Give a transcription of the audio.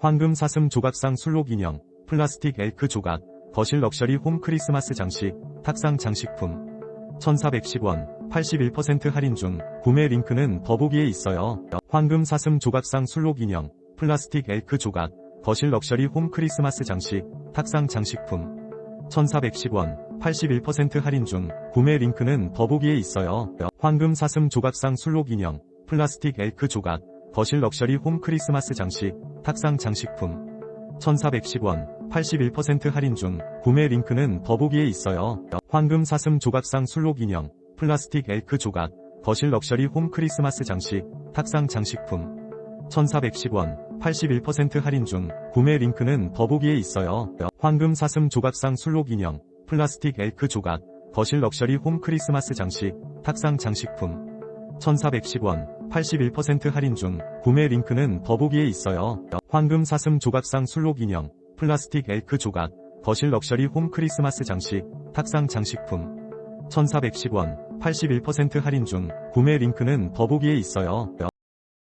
황금 사슴 조각상 술록 인형, 플라스틱 엘크 조각, 거실 럭셔리 홈 크리스마스 장식, 탁상 장식품. 1410원, 81% 할인 중, 구매 링크는 더보기에 있어요. 황금 사슴 조각상 술록 인형, 플라스틱 엘크 조각, 거실 럭셔리 홈 크리스마스 장식, 탁상 장식품. 1410원, 81% 할인 중, 구매 링크는 더보기에 있어요. 황금 사슴 조각상 술록 인형, 플라스틱 엘크 조각, 거실 럭셔리 홈 크리스마스 장식, 탁상 장식품. 1410원, 81% 할인 중, 구매 링크는 더보기에 있어요. 황금 사슴 조각상 술록 인형, 플라스틱 엘크 조각, 거실 럭셔리 홈 크리스마스 장식, 탁상 장식품. 1410원, 81% 할인 중, 구매 링크는 더보기에 있어요. 황금 사슴 조각상 술록 인형, 플라스틱 엘크 조각, 거실 럭셔리 홈 크리스마스 장식, 탁상 장식품. 1410원, 81% 할인 중, 구매 링크는 더보기에 있어요. 황금 사슴 조각상 술록 인형, 플라스틱 엘크 조각, 거실 럭셔리 홈 크리스마스 장식, 탁상 장식품. 1410원, 81% 할인 중, 구매 링크는 더보기에 있어요.